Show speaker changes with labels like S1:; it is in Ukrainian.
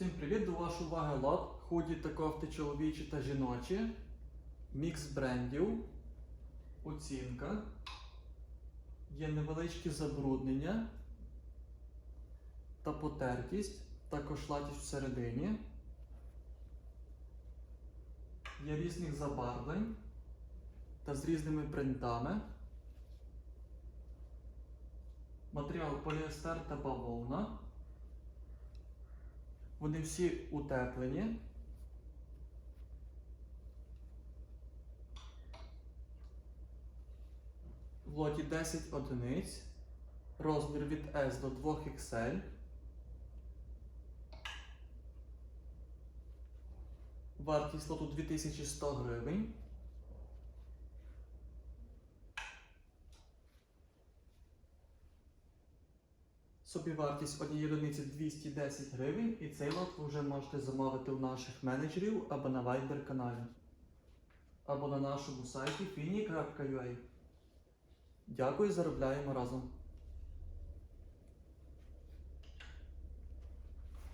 S1: Всім привіт! До вашої уваги лот. Худі та кофти чоловічі та жіночі. Мікс брендів. Оцінка. Є невеличкі забруднення та потертість, також латість всередині. Є різних забарвлень та з різними принтами. Матеріал поліестер та бавовна. Вони всі утеплені. В лоті 10 одиниць. Розмір від S до 2XL. Вартість лоту 2100 гривень. Собівартість однієї одиниці 210 гривень, і цей лот ви вже можете замовити у наших менеджерів або на Viber каналі, або на нашому сайті fini.ua. Дякую, заробляємо разом.